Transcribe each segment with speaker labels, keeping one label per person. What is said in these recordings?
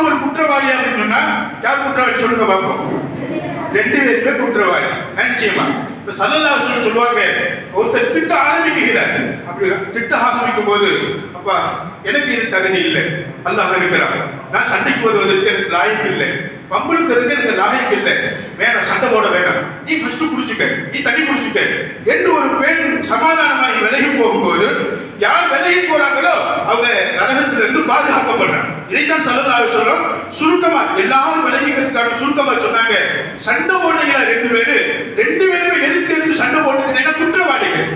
Speaker 1: ஒரு குற்றவாளி அப்படின்னு சொன்னா யார் குற்றவாளி சொல்லுங்க பார்ப்போம். ரெண்டு பேருமே குற்றவாளி. நிச்சயமா. இப்ப சொல்லி சொல்லுவாங்க ஒருத்தர் திட்ட ஆரம்பிக்கிறார். அப்படி திட்ட ஆரம்பிக்கும் போது அப்பா எனக்கு இது தகுதி இல்லை. அல்லாஹ் இருக்கிறான். நான் சண்டைக்கு வருவதற்கு எனக்கு லாயக்கு இல்லை. பம்பளுக்கிறதுக்கு எனக்கு லாயக்கு இல்லை. வேணாம் சண்டை போட வேணாம். நீ ஃபர்ஸ்ட் குடிச்சுக்க. நீ தண்ணி குடிச்சுக்க. என்று ஒரு பெண் சமாதானமாகி விலகி போகும்போது யார் விலகி போறாங்களோ அவங்க நரகத்திலிருந்து பாதுகாக்கப்படுறாங்க. இதைத்தான் சல்லல்லாஹு சொல்றோம் சுருக்கமா எல்லாரும் விளங்கிக்கிறதுக்காக சுருக்கமா சொன்னாங்க. சண்டை போடுறீங்களா ரெண்டு பேரு? ரெண்டு பேருமே எதிர்த்து எதிர்த்து சண்டை போட்டுக்கிட்டீங்கன்னா குற்றவாளிகள்.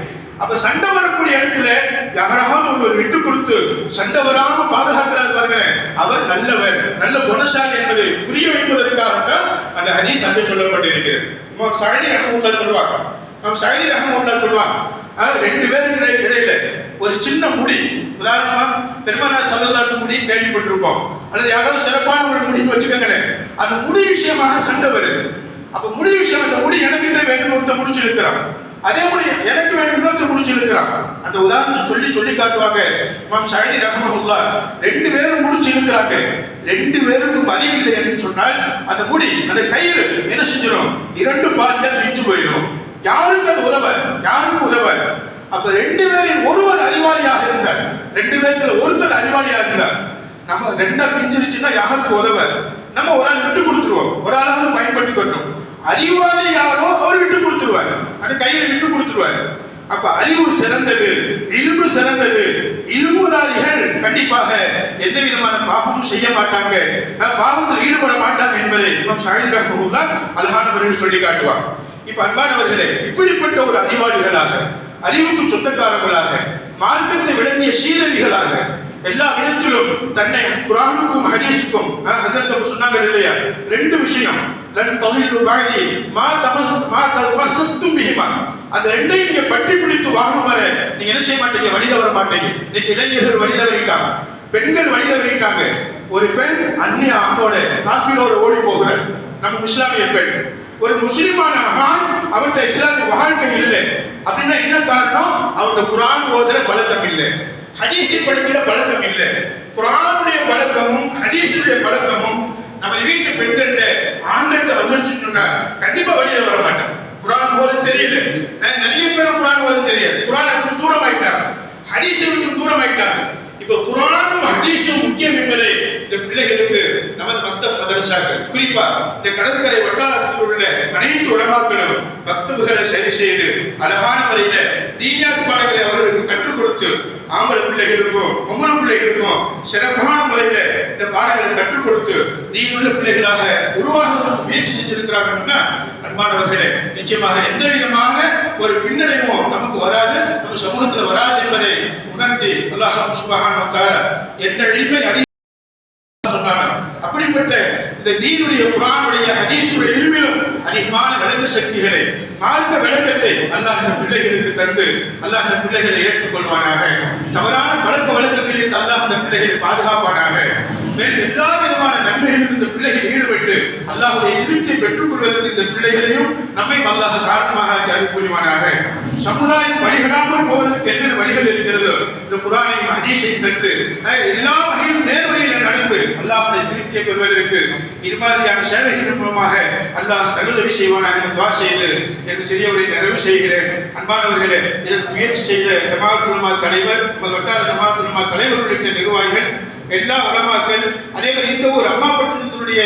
Speaker 1: அப்ப சண்டை வரக்கூடிய இடத்துல யாராவது ஒருவர் விட்டு கொடுத்து சண்டை வராம பாதுகாக்கிறார் பாருங்க அவர் நல்லவர் நல்ல குணசாலி என்பதை புரிய வைப்பதற்காகத்தான் அந்த ஹதீஸ் அங்கே சொல்லப்பட்டிருக்கிறது. இமாம் சஹதி ரஹ்மத்துல்லாஹ் சொல்லுவாங்க நம்ம சஹதி ரஹ்மத்துல்லாஹ் சொல்லுவாங்க ரெண்டு பேருக்கு இடையில ஒரு சின்ன முடி உதாரணமா பெருமானார் சல்லல்லாசு முடி கேள்விப்பட்டிருப்போம் அல்லது யாராவது சிறப்பான ஒரு முடின்னு வச்சுக்கோங்களேன். அந்த முடி விஷயமாக சண்டை வருது. அப்ப முடி விஷயம் அந்த முடி எனக்கு தான் வேணும் ஒருத்தர் முடிச்சிருக்கிறான். அதே முடி எனக்கு வேண்டும் இன்னொருத்தர் முடிச்சிருக்கிறான். அந்த உதாரணத்தை சொல்லி சொல்லி காட்டுவாங்க. இமாம் ஷாஹி ரஹமஹுல்லா ரெண்டு பேரும் முடிச்சு இருக்கிறாங்க ரெண்டு பேருக்கும் அறிவில்லை என்று சொன்னால் அந்த முடி அந்த கயிறு என்ன செஞ்சிடும் இரண்டு பால்கள் மிஞ்சு போயிடும் யாருக்கு அது உதவ? யாருக்கு உதவ? அப்ப ரெண்டு பேரில் ஒருவர் ரெண்டு பேர்த்துல ஒருத்தர் அறிவாளியாக இருந்தார். நம்ம ரெண்டா பிஞ்சிருச்சுன்னா யாருக்கு உதவ? நம்ம ஒரு ஆள் விட்டு கொடுத்துருவோம். ஒரு ஆளாவது கொண்டோம் அறிவாளி யாரோ அவர் விட்டு கொடுத்துருவாரு. அந்த கையில விட்டு கொடுத்துருவாரு. அப்ப அறிவு சிறந்தது இல்பு சிறந்தது இல்முதாரிகள் கண்டிப்பாக எந்த விதமான பாவமும் செய்ய மாட்டாங்க. பாவத்தில் ஈடுபட மாட்டாங்க என்பதை இமாம் ஷாஹித் ரஹ்மத்துல்லா அழகானவர்கள் சொல்லி காட்டுவார் இப்ப அன்பானவர்களே இப்படிப்பட்ட ஒரு அறிவாளிகளாக அறிவுக்கு சொந்தக்காரர்களாக மார்க்கத்தை விளங்கிய சீரழிகளாக எல்லா விதத்திலும் தன்னை குரானுக்கும் ஹதீஸுக்கும் அஹ், ஹஸரத் சொன்னாங்க இல்லையா? ரெண்டு விஷயம். லன் தலிலு பாதி மா தமஸ் மா தமஸ்தும் பிஹிமா. அந்த ரெண்டையும் நீங்க பற்றி பிடித்து வாங்கும் வரை நீங்க என்ன செய்ய மாட்டீங்க? வழி தவற மாட்டீங்க. இன்னைக்கு இளைஞர்கள் வழி தவறிட்டாங்க பெண்கள் வழி தவறிட்டாங்க ஒரு பெண் அந்நிய ஆணோட காஃபிரோட ஓடி போகிற நம்ம இஸ்லாமிய பெண். ஒரு முஸ்லிமான மகான் அவன்கிட்ட இஸ்லாமிய வாழ்க்கை இல்லை. அப்படின்னா என்ன காரணம்? அவன்கிட்ட குரான் ஓதுற பழக்கம் இல்லை. ஹதீஸை படிக்கிற பழக்கம் இல்லை. குரானுடைய பழக்கமும் ஹதீஸுடைய பழக்கமும் நம்ம வீட்டு பெண்கள்ட்ட ஆண்கள்ட்ட வந்துச்சுன்னா கண்டிப்பா வெளியில வர மாட்டான் குரான் ஓத தெரியல. நிறைய பேர் குரான் ஓத தெரியல. குரான் விட்டு தூரம் ஆயிட்டாங்க ஹதீஸை விட்டு தூரம் ஆயிட்டாங்க இப்ப குரானும் ஹதீஸும் முக்கியம் என்பதை இந்த பிள்ளைகளுக்கு நமது மத்த மதரசாக்கள் குறிப்பா இந்த கடற்கரை வட்ட உள்ள அனைத்து உலமாக்களும் மக்தபுகளை சரி செய்து அழகான முறையில தீனியாத் பாடங்களை அவர்களுக்கு கற்றுக் கொடுத்து ஆம்பளை பிள்ளைகளுக்கும் பொம்பளை பிள்ளைகளுக்கும் சிறப்பான முறையில இந்த பாடங்களை கற்றுக் கொடுத்து தீனுள்ள பிள்ளைகளாக உருவாக முயற்சி செஞ்சிருக்கிறாங்கன்னா அன்பானவர்களே நிச்சயமாக எந்த விதமான ஒரு பின்னடைவும் நமக்கு வராது நம்ம சமூகத்துல வராது என்பதை உணர்ந்து அல்லாஹ் எந்த இல்மை அறி சொன்னாங்க அப்படிப்பட்ட இந்த தீனுடைய குரானுடைய ஹதீஸுடைய இல்மிலும் அதிகமான விளக்க சக்திகளை மார்க்க விளக்கத்தை அல்லாஹ் பிள்ளைகளுக்கு தந்து அல்லாஹ் பிள்ளைகளை ஏற்றுக்கொள்வானாக. தவறான பழக்க வழக்கங்களில் அல்லாஹ் அந்த பிள்ளைகளை பாதுகாப்பானாக. மேலும் எல்லா விதமான நன்மைகளிலும் இந்த பிள்ளைகள் ஈடுபட்டு அல்லாஹுடைய திருப்தியை பெற்றுக் கொள்வதற்கு இந்த பிள்ளைகளையும் நம்மை அல்லாஹ் காரணமாக ஆக்கி அருள் புரிவானாக. சமுதாயம் வழிகடாமல் போவதற்கு என்னென்ன வழிகள் இருக்கிறதோ இந்த குரானையும் ஹதீஸையும் பெற்று அஹ், எல்லா திருப்தியை பெறுவதற்கு இது மாதிரியான மூலமாக அல்லாஹ் நல்லுதவி செய்வானாக துவா செய்து என்று சிறியவரை நிறைவு செய்கிறேன். அன்பானவர்களே இதற்கு முயற்சி செய்த ஜமாத் தலைவர் நமது வட்டார ஜமாத் தலைவர் உள்ளிட்ட நிர்வாகிகள் எல்லா உலமாக்கள் அதே இந்த ஊர் அம்மா பட்டணத்தினுடைய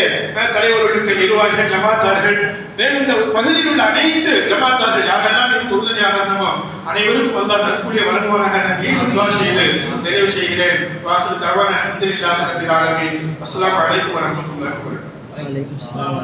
Speaker 1: தலைவர் உள்ளிட்ட நிர்வாகிகள் ஜமாத்தார்கள் மேலும் இந்த பகுதியில் உள்ள அனைத்து ஜமாத்தார்கள் யாரெல்லாம் இதுக்கு உறுதுணையாக இருந்தமோ அனைவருக்கும் அல்லாஹ் நற்கூலிய வழங்குவானாக நான் மீண்டும் துவா செய்து நிறைவு செய்கிறேன் வாசல் தவான அல்ஹம்துலில்லாஹி ரப்பில் ஆலமீன் அஸ்ஸலாமு அலைக்கும் வரஹ்மத்துல்லாஹி வபரகாத்துஹு
Speaker 2: وعليكم السلام